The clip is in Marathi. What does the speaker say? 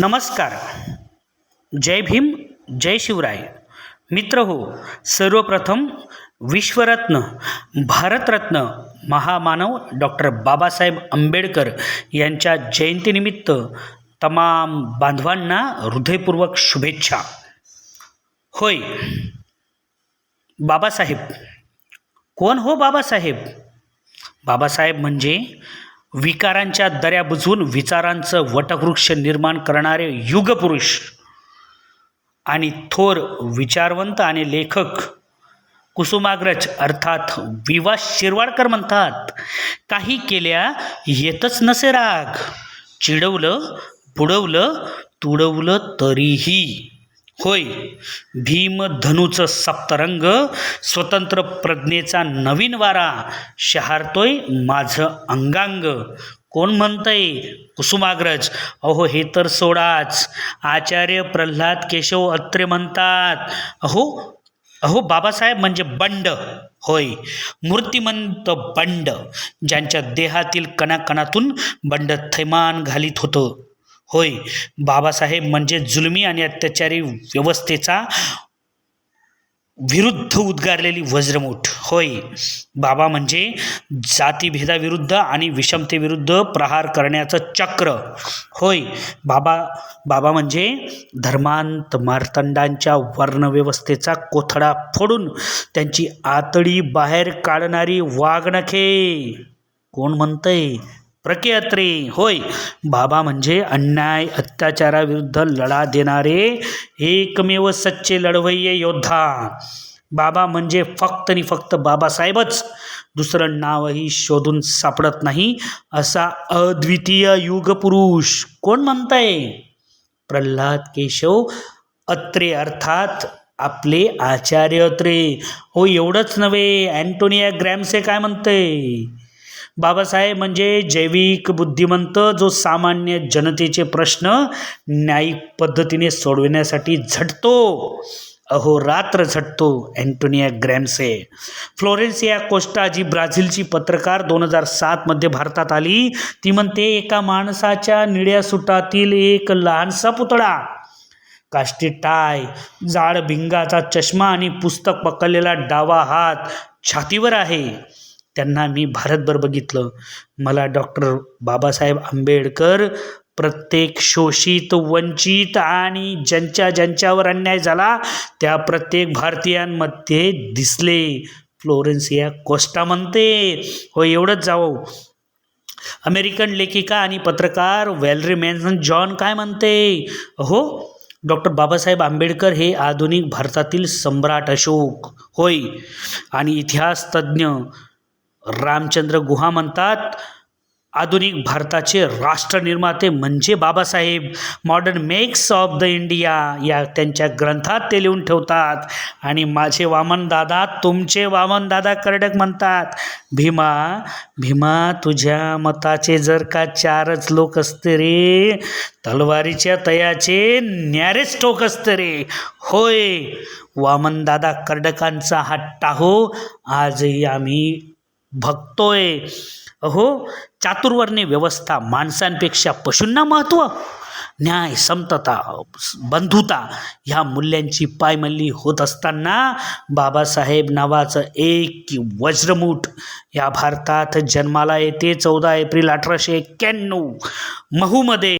नमस्कार. जय भीम जय शिवराय. मित्र हो सर्वप्रथम विश्वरत्न भारतरत्न महामानव डॉक्टर बाबासाहेब आंबेडकर यांच्या जयंतीनिमित्त तमाम बांधवांना हृदयपूर्वक शुभेच्छा. होय बाबासाहेब. कोण हो बाबासाहेब? बाबासाहेब म्हणजे विकारांच्या दऱ्या बुजवून विचारांचं वटवृक्ष निर्माण करणारे युगपुरुष आणि थोर विचारवंत आणि लेखक कुसुमाग्रज अर्थात विवा शिरवाडकर म्हणतात काही केल्या येतच नसे राग. चिडवलं बुडवलं तुडवलं तरीही. होय. भीमधनूचं सप्तरंग स्वतंत्र प्रज्ञेचा नवीन वारा शहारतोय माझं अंगांग. कोण म्हणतंय? कुसुमाग्रज. अहो हे तर सोडाच. आचार्य प्रल्हाद केशव अत्रे म्हणतात. अहो अहो बाबासाहेब म्हणजे बंड. होय. मूर्तिमंत बंड ज्यांच्या देहातील कणाकणातून बंड थैमान घालीत होतं. होय. बाबासाहेब म्हणजे जुलमी आणि अत्याचारी व्यवस्थेचा विरुद्ध उद्गारलेली वज्रमूठ. होय. बाबा म्हणजे जातीभेदाविरुद्ध आणि विषमतेविरुद्ध प्रहार करण्याचं चक्र. होय. बाबा बाबा म्हणजे धर्मांत मार्तंडांच्या वर्णव्यवस्थेचा कोथडा फोडून त्यांची आतडी बाहेर काढणारी वाघनखे कोण म्हणतंय? प्रके अत्रे होय. बाबा म्हणजे अन्याय अत्याचाराविरुद्ध लढा देणारे एकमेव सच्चे लढवय्ये योद्धा. बाबा म्हणजे फक्त आणि फक्त बाबासाहेबच. दुसरं नावही शोधून सापडत नाही असा अद्वितीय युगपुरुष. कोण म्हणताय? प्रल्हाद केशव अत्रे अर्थात आपले आचार्य अत्रे. हो एवढंच नव्हे. अँटोनिया ग्रॅमसे काय म्हणते बाबासाहेब म्हणजे जैविक बुद्धिमंत जो सामान्य जनतेचे प्रश्न न्यायिक पद्धतीने सोडविण्यासाठी झटतो. अहोरात्र झटतो अँटोनिया ग्रॅमसे. फ्लोरेन्सिया कोस्टा जी ब्राझीलची पत्रकार दोन हजार सातमध्ये भारतात आली ती म्हणते एका माणसाच्या निळ्या सुटातील एक लहानसा पुतळा काष्टी टाय जाड भिंगाचा चष्मा आणि पुस्तक पकडलेला डावा हात छातीवर आहे. त्यांना मी भारतभर बघितलं. मला डॉक्टर बाबासाहेब आंबेडकर प्रत्येक शोषित वंचित आणि ज्यांच्या ज्यांच्यावर अन्याय झाला त्या प्रत्येक भारतीयांमध्ये दिसले. फ्लोरेन्सिया कोस्टा म्हणते. हो एवढंच जावं. अमेरिकन लेखिका आणि पत्रकार व्हॅलरी मॅन्सन जॉन काय म्हणते? हो डॉक्टर बाबासाहेब आंबेडकर हे आधुनिक भारतातील सम्राट अशोक. होय. आणि इतिहास तज्ज्ञ रामचंद्र गुहा म्हणतात आधुनिक भारताचे राष्ट्रनिर्माते म्हणजे Babasaheb. Modern makers of the India या त्यांच्या ग्रंथात ते लिहून ठेवतात. आणि माझे वामनदादा तुमचे वामनदादा कर्डक म्हणतात भीमा भीमा तुझ्या मताचे जर का चारच लोक असते रे तलवारीच्या तयाचे न्यारेच टोक असते रे. होय वामनदादा कर्डकांचा हा. टाहो आजही आम्ही भक्तोय. अहो चातुर्वर्णी व्यवस्था माणसांपेक्षा पशूंना महत्त्व न्याय समतता बंधुता ह्या मूल्यांची पायमल्ली होत असताना बाबासाहेब नावाचं एक वज्रमूठ या भारतात जन्माला येते चौदा एप्रिल अठराशे एक्क्याण्णव. महूमध्ये